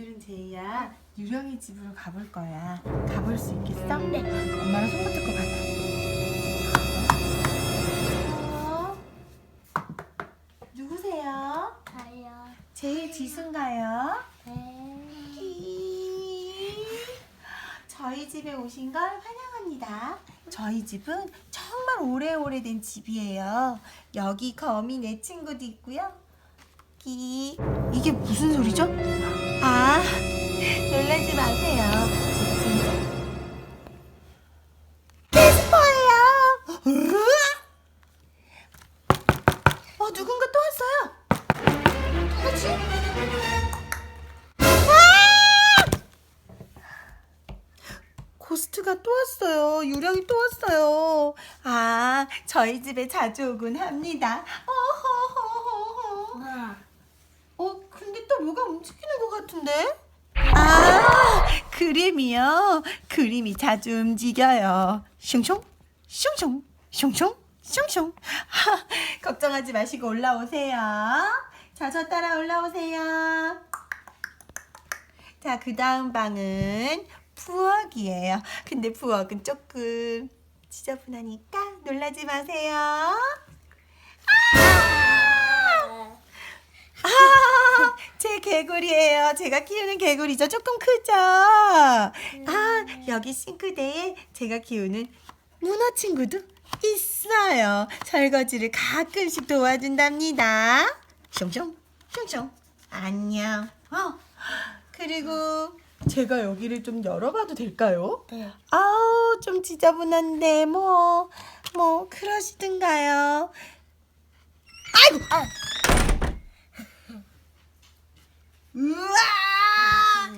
오늘은 제이야 유령의 집으로 가볼 거야. 가볼 수 있겠어? 네. 엄마랑 손 붙잡고 가자. 어? 누구세요? 가요. 제이 지순가요? 네. 저희 집에 오신 걸 환영합니다. 저희 집은 정말 오래오래된 집이에요. 여기 거미 내 친구도 있고요. 기 이게 무슨 소리죠? 아 놀라지 마세요. 제 진짜 캐스퍼예요. 어 누군가 또 왔어요. 누구지? 고스트가 또 왔어요. 유령이 또 왔어요. 아, 저희 집에 자주 오곤 합니다. 어허허허허. 와. 어, 근데 또 뭐가 움직이는 것 같은데? 아, 그림이요. 그림이 자주 움직여요. 슝슝, 슝슝, 슝슝, 슝슝. 하, 걱정하지 마시고 올라오세요. 자, 저 따라 올라오세요. 자, 그 다음 방은 부엌이에요. 근데 부엌은 조금 지저분하니까 놀라지 마세요. 아, 제 개구리예요. 제가 키우는 개구리죠. 조금 크죠? 아, 여기 싱크대에 제가 키우는 문어 친구도 있어요. 설거지를 가끔씩 도와준답니다. 숑숑, 숑숑. 안녕. 어, 그리고 제가 여기를 좀 열어봐도 될까요? 네. 아우, 좀 지저분한데, 뭐, 뭐, 그러시든가요. 아이고! 아. 우와!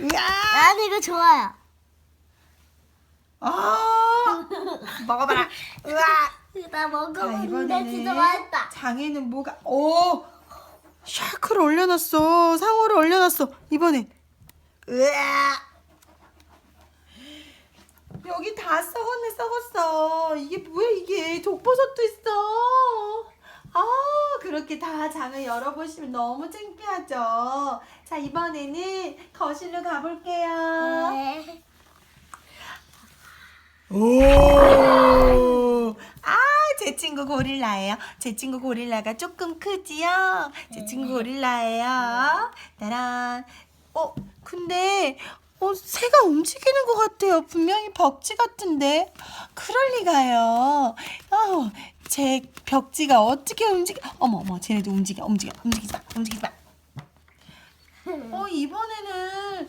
우와! 난 이거 좋아요. 아! 먹어봐라. 우와! 나 자, 먹어봤는데 진짜 맛있다. 장에는 뭐가, 오! 샤크를 올려놨어. 상어를 올려놨어. 이번엔. 으아! 여기 다 썩었네, 썩었어. 이게 뭐야, 이게. 독버섯도 있어. 아, 그렇게 다 장을 열어보시면 너무 창피하죠. 자, 이번에는 거실로 가볼게요. 네. 오! 아, 제 친구 고릴라예요. 제 친구 고릴라가 조금 크지요? 제 친구 고릴라예요. 따란. 어, 근데, 어, 새가 움직이는 것 같아요. 분명히 벽지 같은데. 그럴 리가요. 어, 제 벽지가 어떻게 움직여. 어머, 어머, 쟤네도 움직여, 움직여, 움직이지 마, 움직이지 마. 어, 이번에는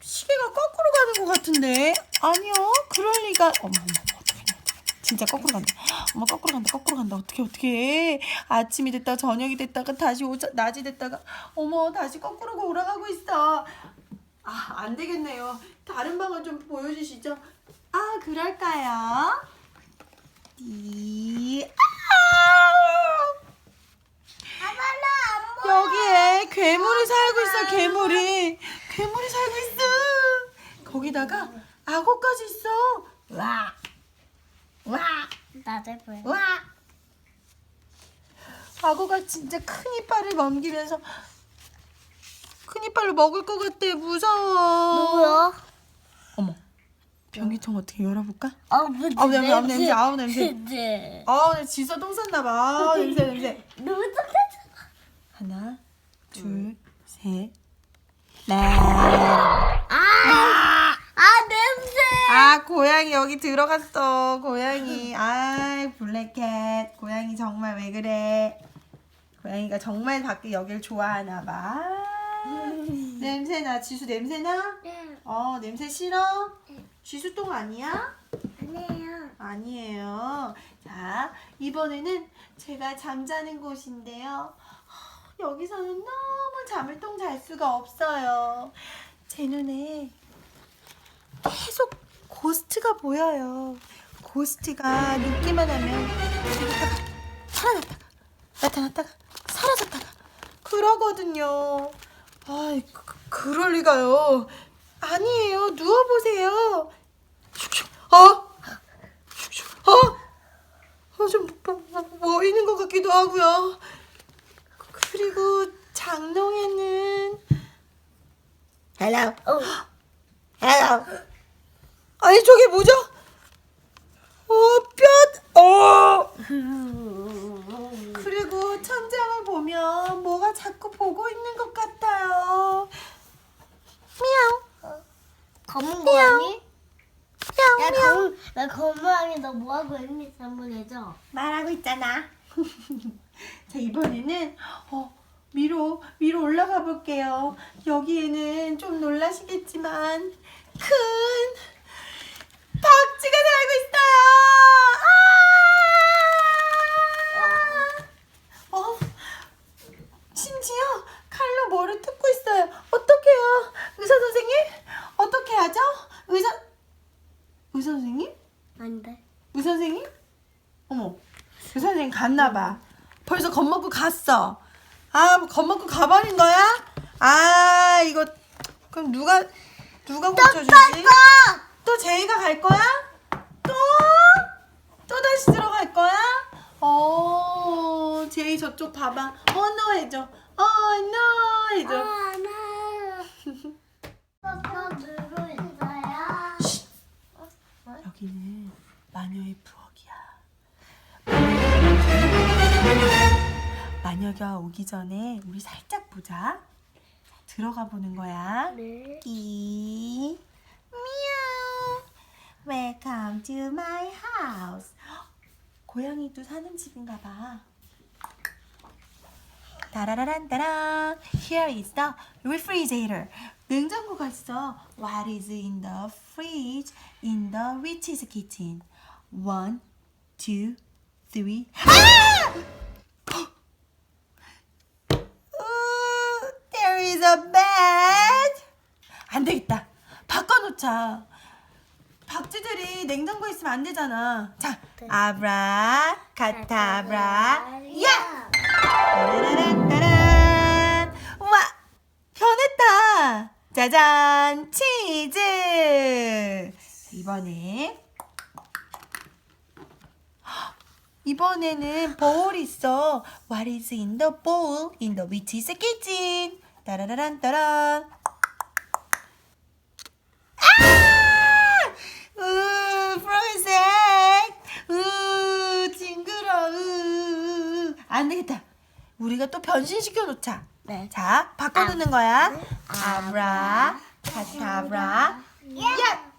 시계가 거꾸로 가는 것 같은데? 아니요, 그럴 리가. 어머, 어머. 진짜 거꾸로 간다. 어머, 거꾸로 간다, 거꾸로 간다. 어떻게, 어떻게. 아침이 됐다가 저녁이 됐다가 다시 오자, 낮이 됐다가, 어머, 다시 거꾸로 돌아가고 있어. 아, 안 되겠네요. 다른 방을 좀 보여주시죠. 아, 그럴까요? 이, 아! 여기에 괴물이 살고 있어 괴물이 괴물이 살고 있어 거기다가 악어까지 있어 와 와, 나도 보여. 와. 악어가 진짜 큰 이빨을 넘기면서 큰 이빨로 먹을 것 같아 무서워 누구야? 어머 변기통 어떻게 열어볼까? 아, 냄새. 아우, 냄새, 아우, 냄새, 아우, 냄새. 네. 아우 나 지서 똥 쌌나 봐 냄새 냄새 너무 똑같아. 하나 둘 셋 넷 아, 아 냄새. 아 고양이 여기 들어갔어 고양이 아이 블랙캣 고양이 정말 왜 그래 고양이가 정말 밖에 여길 좋아하나 봐 냄새나 지수 냄새나 네. 어 냄새 싫어 네. 지수 똥 아니야 아니에요. 아니에요 자 이번에는 제가 잠자는 곳인데요 하, 여기서는 너무 잠을 통잘 수가 없어요 제 눈에 계속 고스트가 보여요. 고스트가 눕기만 하면 들었다가 살아났다가 나타났다가 사라졌다가 그러거든요. 아이 그, 그럴 리가요. 아니에요. 누워 보세요. 슉슉. 어? 어? 어, 좀 뭐, 뭐, 보이는 것 같기도 하고요. 그리고 장롱에는 Hello. 어. Hello. 아니 저게 뭐죠? 어, 뼈. 어. 그리고 천장을 보면 뭐가 자꾸 보고 있는 것 같아요. 미야오. 검은 고양이? 야, 미야오. 검은, 나 검은 고양이 너 뭐하고 있니? 한번 해줘. 말하고 있잖아. 자 이번에는 어, 위로 위로 올라가 볼게요. 여기에는 좀 놀라시겠지만 큰 박쥐가 살고 있어요. 아! 어, 심지어 칼로 뭐를 뜯고 있어요. 어떡해요, 의사 선생님? 어떻게 하죠? 의사 의사 선생님? 아닌데. 의사 선생님? 어머, 의사 선생님 갔나 봐. 벌써 겁먹고 갔어. 아, 뭐 겁먹고 가버린 거야? 아, 이거 그럼 누가 누가 고쳐 주지? 또 제이가 갈 거야? 또? 또 다시 들어갈 거야? 어, 제이 저쪽 봐봐. 어, 너 해줘. 어, 너 해줘. 아, 나. 또 누구 있어요? 여기는 마녀의 부엌이야. 마녀가 오기 전에 우리 살짝 보자. 들어가 보는 거야. 네. 이 미야오. Welcome to my house. 고양이도 사는 집인가 봐. 따라라란 따란. Here is the refrigerator. 냉장고가 있어. What is in the fridge? In the witch's kitchen. One, two, three. 아! 안 되겠다. 바꿔놓자. 박쥐들이 냉장고에 있으면 안 되잖아. 자, 네. 아브라 카타브라 야! 야! 따라란 따란. 와, 변했다. 짜잔, 치즈. 이번에 헉, 이번에는 bowl 있어. What is in the bowl in the witch's kitchen? 따라라란 따란. 아! 으, 프로이색. 으, 징그러. 으, 안 되겠다. 우리가 또 변신시켜 놓자. 네. 자, 바꿔 놓는 거야. 아브라, 카타브라, 야!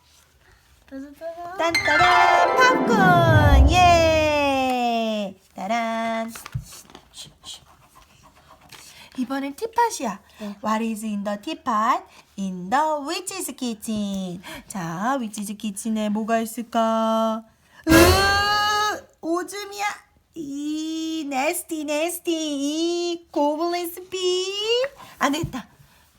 딴따란, 팝콘! 예! 따란. 이번엔 티팟이야. 네. What is in the teapot? In the witch's kitchen. 자, witch's kitchen에 뭐가 있을까? 으, 오줌이야. 이, nasty, nasty. 이, goblins beef. 안 되겠다.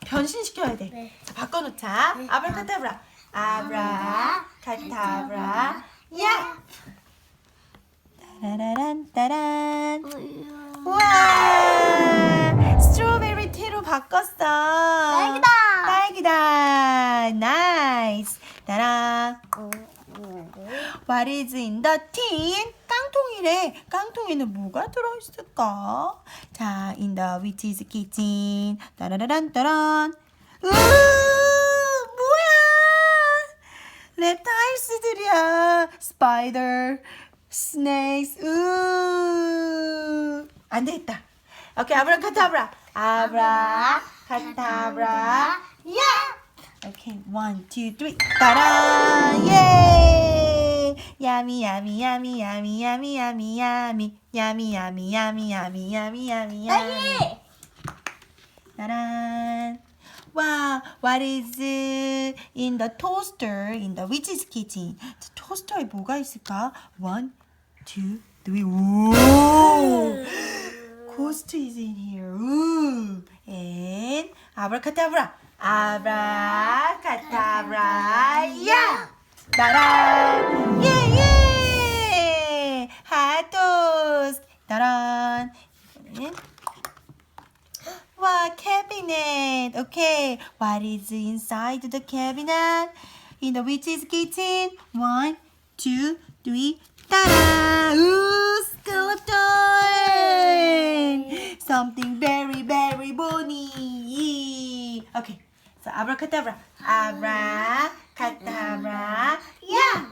변신시켜야 돼. 네. 자, 바꿔놓자. 네. 아브라카타브라. 아브라, 카타브라. 야! 따라란, 따란. 우와! 스트로베리 티로 바꿨어. 딸기다. 딸기다. 나이스. 따란. What is in the tin? 깡통이래. 깡통에는 뭐가 들어있을까? 자, in the witch's kitchen. 따라라란 따란. 으, 뭐야? reptiles들이야. spider, snakes. 으, 안 되겠다. 오케이, 아브라카타브라. 아브라카타브라. 야! 오케이, one, two, three. 따라! 예! 야미 야미 야미 야미 야미 야미 야미 야미 야미 야미 야미 야미 야미 야미 따란. 와, what is in the toaster in the witch's kitchen? 자, 토스터에 뭐가 있을까? One, two, three. 오! Ghost is in here. Ooh. And abracadabra. Abracadabra. Yeah. 따란. 예, 예. 핫 토스트. 따란. 이번에는 와, cabinet. Okay. What is inside the cabinet? In the witch's kitchen. One, two, three. Ta-da! Ooh, skeleton! Something very, very bony. Okay. So abracadabra, abracadabra, yeah.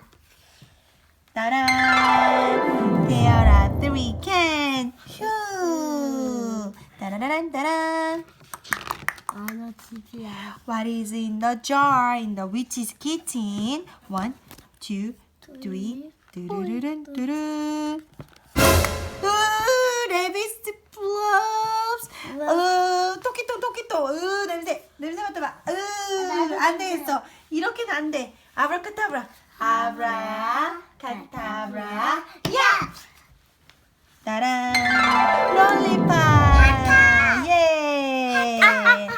따란. There are three cans. 휴. 따라란 따란. 아 나 집이야. What is in the jar in the witch's kitchen? One, two, three. 뚜루루룬 뚜룬. 으, 레비스 플롭스. 으, 토끼똥 토끼똥. 으, 냄새. 냄새 맡아봐. 으, 안. 되겠어. 이렇게는 안 돼. 아브라카타브라. 아브라 카타브라. 야! 따란. 롤리팝. 예. 아음.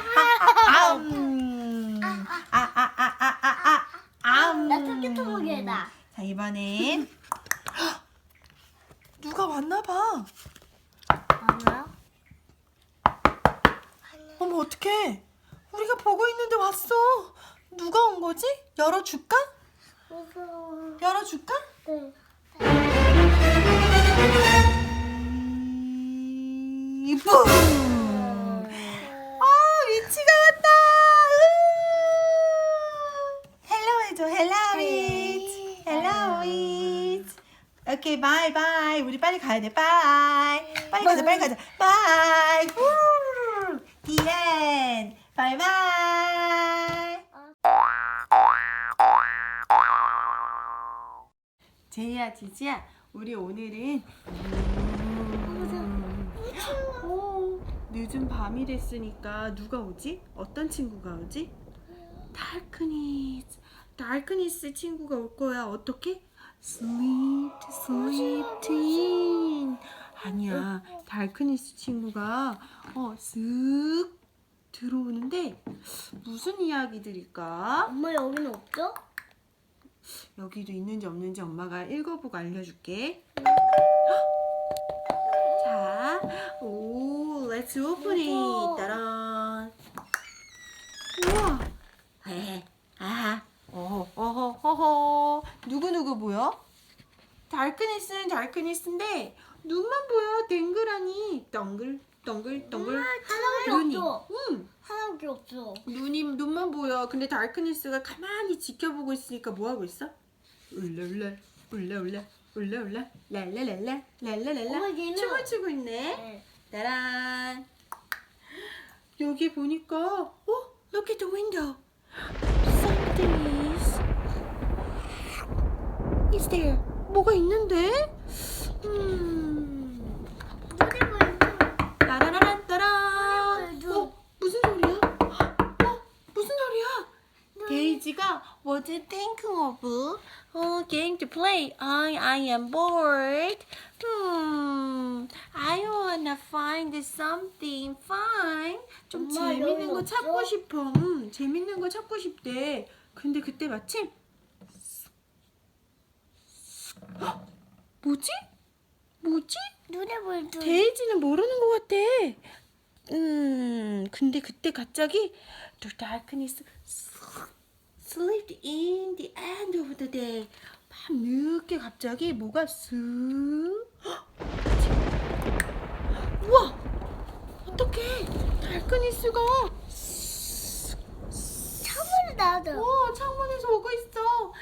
아아 아 아 아 아. 암. 나 토끼 토목이다. 자 이번엔 누가 왔나 봐. 아나요? 어머 어떡해. 우리가 보고 있는데 왔어. 누가 온 거지? 열어줄까? 무서워. 열어줄까? 네. 이 뿡. 아 위치가 왔다. 으. 헬로 해줘. 헬로 위치. 헬로 위치. 오케이 바이 바이. 우리 빨리 가야 돼. 바이. 빨리 가자 빨리 가자. 바이. 디엔. 바이 바이. 제이야 지지야 우리 오늘은 오, 늦은 밤이 됐으니까 누가 오지? 어떤 친구가 오지? 다크니스 다크니스 친구가 올 거야 어떻게? Sleep, sleep, teen 아니야 다크니스 친구가 어, 쓱 들어오는데 무슨 이야기들일까? 엄마 여기는 없죠? 여기도 있는지 없는지 엄마가 읽어보고 알려줄게. 자, 오, let's open it. 따란. 우와. 에, 아하. 어허, 어허, 허허. 누구누구 보여? 달크니스는 달크니스인데, 눈만 보여. 댕그라니. 덩글, 덩글, 덩글. 하나밖에 눈이. 없어. 응. 하나밖에 없어. 눈이 눈만 보여. 근데 다크니스가 가만히 지켜보고 있으니까 뭐 하고 있어? 울라울라 울라울라 울라울라 랄랄랄라 랄랄랄라 어머, 얘는- 춤을 추고 있네. 네. 따란. 여기 보니까 어? Look at the window. Something is is there. 뭐가 있는데? 음. 눈이 보이고. 따라라란 따란. 눈. 어? 무슨 소리야? 어? 무슨 소리야? 데이지가 What you think of? Oh, game to play. I I am bored. Hmm. I wanna find something fun. 좀 엄마, 재밌는 여기 거 없어? 찾고 싶어. 음, 재밌는 거 찾고 싶대. 근데 그때 마침 헉! 뭐지? 뭐지? 눈에 보이고. 데이지는 모르는 것 같아. 음, 근데 그때 갑자기 The darkness slipped in the end of the day. 밤 늦게 갑자기 뭐가 쓱. 헉! 우와! 어떡해! 달크니스가 창문을 닫아. 어, 창문에서 오고 있어. 어?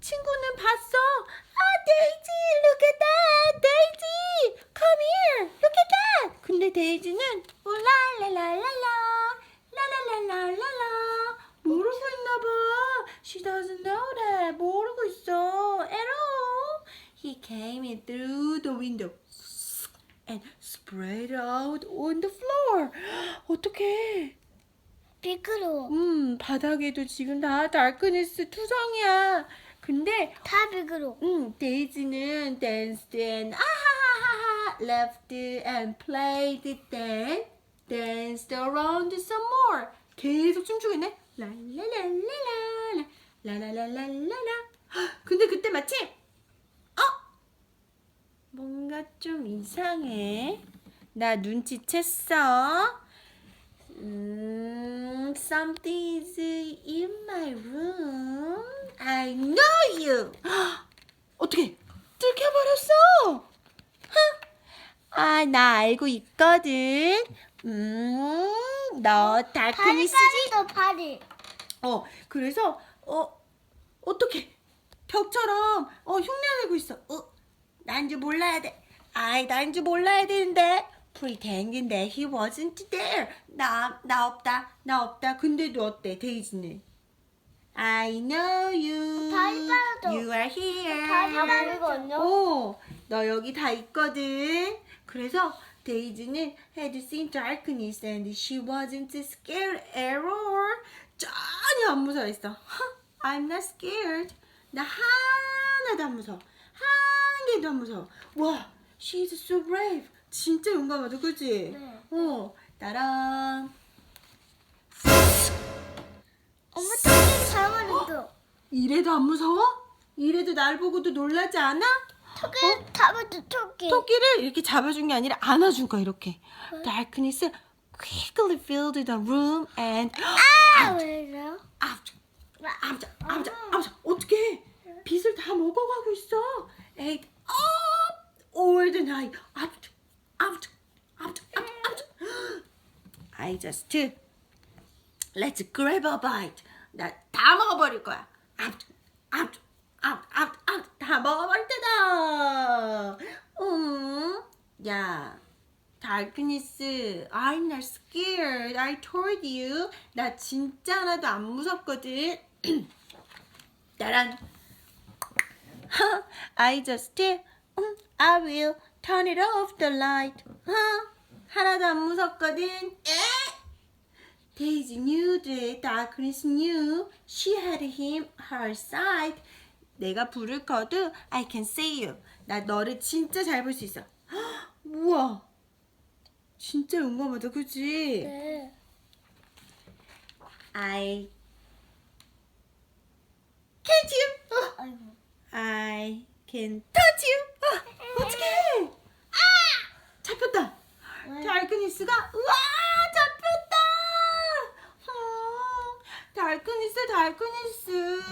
친구는 봤어. 아, 데이지, look at that. 데이지, come here. Look at that. 근데 데이지는 올라라라라라, 라라라라라라 모르고 있나 봐. She doesn't know that. 모르고 있어. at all. He came in through the window and spread out on the floor. 어떡해. 미끄러워. 음, 바닥에도 지금 다 다크니스 투성이야. 근데, 다 미끄러워. 음, 데이지는 danced and 아하하하하 left and played then danced around some more. 계속 춤추고 있네. 랄랄랄랄라 라라랄랄랄라. 근데 그때 마침 어? 뭔가 좀 이상해. 나 눈치챘어. 음, something is in my room. I know you. 어떻게 들켜버렸어? 흥. 아, 나 알고 있거든. 음, 너 다크니스지? 파리파리도 파리. 어, 그래서 어 어떻게 벽처럼 어 흉내내고 있어. 어, 난줄 몰라야 돼. 아이, 난줄 몰라야 되는데. Pretending that he wasn't there. 나, 나 없다. 나 없다. 근데도 어때, 데이지는? I know you. 다리빨아도. You are here. 다 보이거든요. 오, 너 여기 다 있거든. 그래서 데이지는 had seen darkness and she wasn't scared at all. 전혀 안 무서워했어. I'm not scared. 나 하나도 안 무서워. 한 개도 안 무서워. 와, she's so brave. 진짜 용감하다, 그치? 네. 어, 나랑 엄마 토끼 잡아줬어. 이래도 안 무서워? 이래도 날 보고도 놀라지 않아? 토끼 잡아줘 토끼. 토끼를 이렇게 잡아준 게 아니라 안아준 거야 이렇게. Darkness quickly filled the room and 아 왜요? 아우치 아우치 아우치 아우치 어떻게 빛을 다 먹어가고 있어? Ate up all the night. 아우치 아우치 아우치 아우치 I just let's grab a bite. 나 다 먹어버릴 거야. 아우치 아우치 아우치 아우치 아우치 다 먹어버릴 때다. 음, 야. 달크니스, I'm not scared. I told you. 나 진짜 하나도 안 무섭거든. 따란. I just, 음, I will turn it off the light. 어? 하나도 안 무섭거든. 에? Daisy knew that darkness knew she had him her side. 내가 불을 꺼도 I can see you. 나 너를 진짜 잘 볼 수 있어. 헉, 우와. 진짜 용감하다, 그치? 네. I catch you. 어, 아이고. I can touch you. 어, 어떡해. 아! 잡혔다. 왜? 달크니스가 우와 잡혔다. 어, 달크니스 달크니스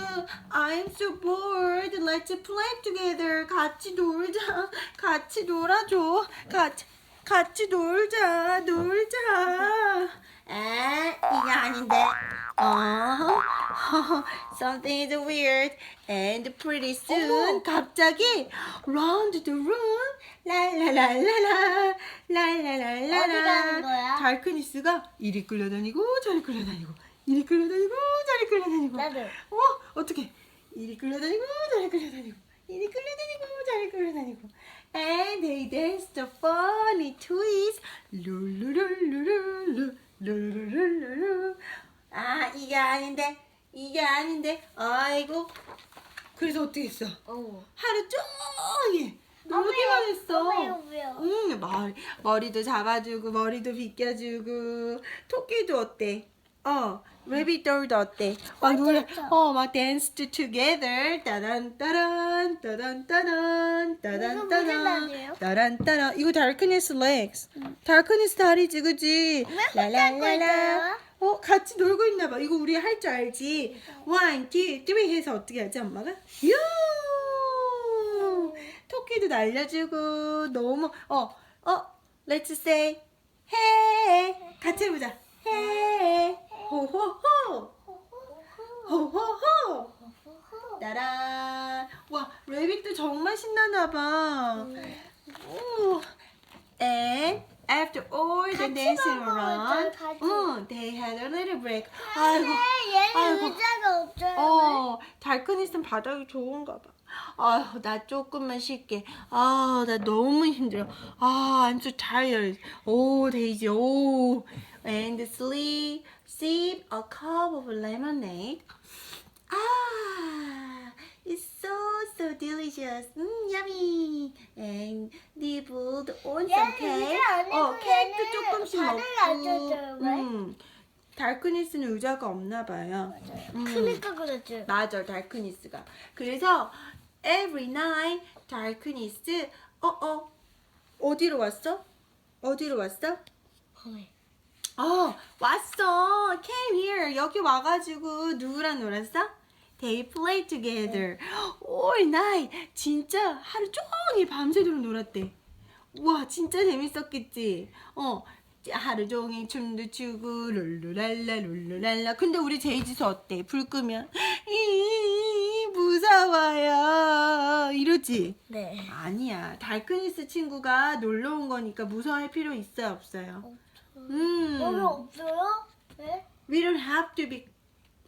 I'm so bored. Let's play together. 같이 놀자. 같이 놀아줘. 같이 같이 놀자. 놀자. 에 이게 아닌데. 어 something is weird. And pretty soon 갑자기 round the room. 랄랄랄라라. 랄랄랄라라. 어디 가는 거야? 달크니스가 이리 끌려다니고 저리 끌려다니고 이리 끌려다니고 저리 끌려다니고. 나도. 어 어떻게 이리 끌려다니고 저리 끌려다니고 이리 끌려다니고 저리 끌려다니고. And they danced a funny twist. 룰루룰루룰루 룰루룰루루. 아 이게 아닌데 이게 아닌데 아이고 그래서 어떻게 했어 어. 하루 종일 놀기만 했어 왜요? 응, 머리, 머리도 잡아주고 머리도 빗겨주고 토끼도 어때? 어, 레비돌도 어때? 막 노래, 맞아. 어, 막 danced together, 따단 따란, 따단, 따단 이거 무슨 따단, 다리예요? 따란 따란. 이거 달크니스 legs. 다리지, 그지? 왜 혼자 있어요? 어, 같이 놀고 있나 봐. 이거 우리 할 줄 알지? one, two, three 해서 어떻게 하지, 엄마가? 유! 토끼도 날려주고 너무 어, 어, let's say hey 같이 해보자. hey 호호호 호호호 따란 와 레빗도 정말 신나나 봐. 오. And after all the dancing around. 응, they had a little break. 아이고, 얘는 아이고. 의자가 없잖아. 어, 달크니스는 바닥이 좋은가 봐. 아휴, 나 조금만 쉴게. 아, 나 너무 힘들어. 아, I'm so tired. 오, 데이지, 오. And sleep, sip a cup of lemonade. 아, it's so, so delicious. 음, yummy. And nibbled on some cake. 어, 케이크도 얘는 조금씩 먹고. 음, 달크니스는 의자가 없나 봐요. 음. 크니까 그랬지. 맞아, 달크니스가. 그래서 every night 달크니스 어어 어디로 왔어? 어디로 왔어? 어 왔어. came here 여기 와가지고 누구랑 놀았어? They played together all night. 진짜 하루 종일 밤새도록 놀았대. 와 진짜 재밌었겠지. 어 하루 종일 춤도 추고 룰루랄라 룰루랄라 근데 우리 제이지수 어때 불 끄면 이 무서워요 이러지 네. 아니야 달크니스 친구가 놀러 온 거니까 무서워할 필요 있어요 없어요 음 여기 없어요? 네? we don't have to be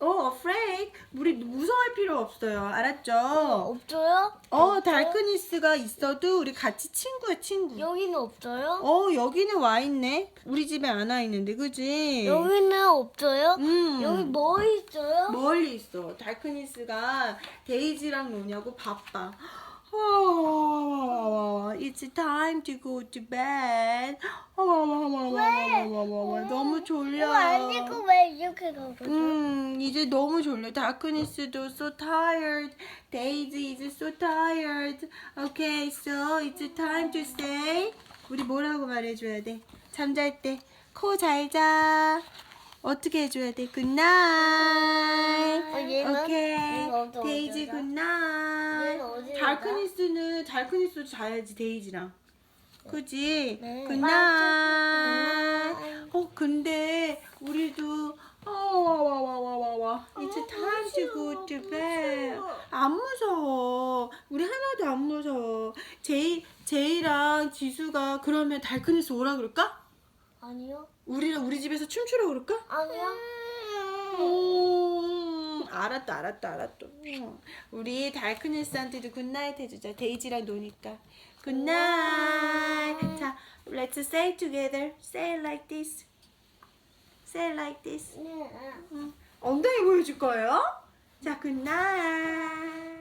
oh afraid 우리 무서워할 필요 없어요 알았죠 없어요? 어 달크니스가 있어도 우리 같이 친구야 친구 여기는 없어요? 어 여기는 와 있네. 우리 집에 안 와 있는데 그지? 여기는 없어요? 음. 여기 뭐 있어요? 멀리 있어. 달크니스가 데이지랑 노냐고 바빠. 어, It's time to go to bed. 어, 너무 졸려. 이거 아니고 왜 이렇게 가거든? 음, 이제 너무 졸려. 다크니스도 so tired. Daisy is so tired. Okay, so it's time to say. 우리 뭐라고 말해줘야 돼? 잠잘 때 코 잘 자. 어떻게 해줘야 돼? Good night. 어, 얘는? 오케이. 어디 데이지 어디야? 어디야? 달크니스는 달크니스도 자야지 데이지랑. 그지? 네. good 맞아. night. 어 근데 우리도 어와와와와와 It's time to go to bed. 안 무서워. 우리 하나도 안 무서워. 제이 제이랑 지수가 그러면 달크니스 오라 그럴까? 아니요? 우리랑 우리 집에서 춤추러 그럴까? 아니요? 음, 알았다, 알았다, 알았다. 음. 우리 달크니스한테도 굿나잇 해주자. 데이지랑 노니까. 굿나잇. 자, let's say together. Say it like this. Say it like this. 네. 응. 엉덩이 보여줄 거예요? 자, 굿나잇.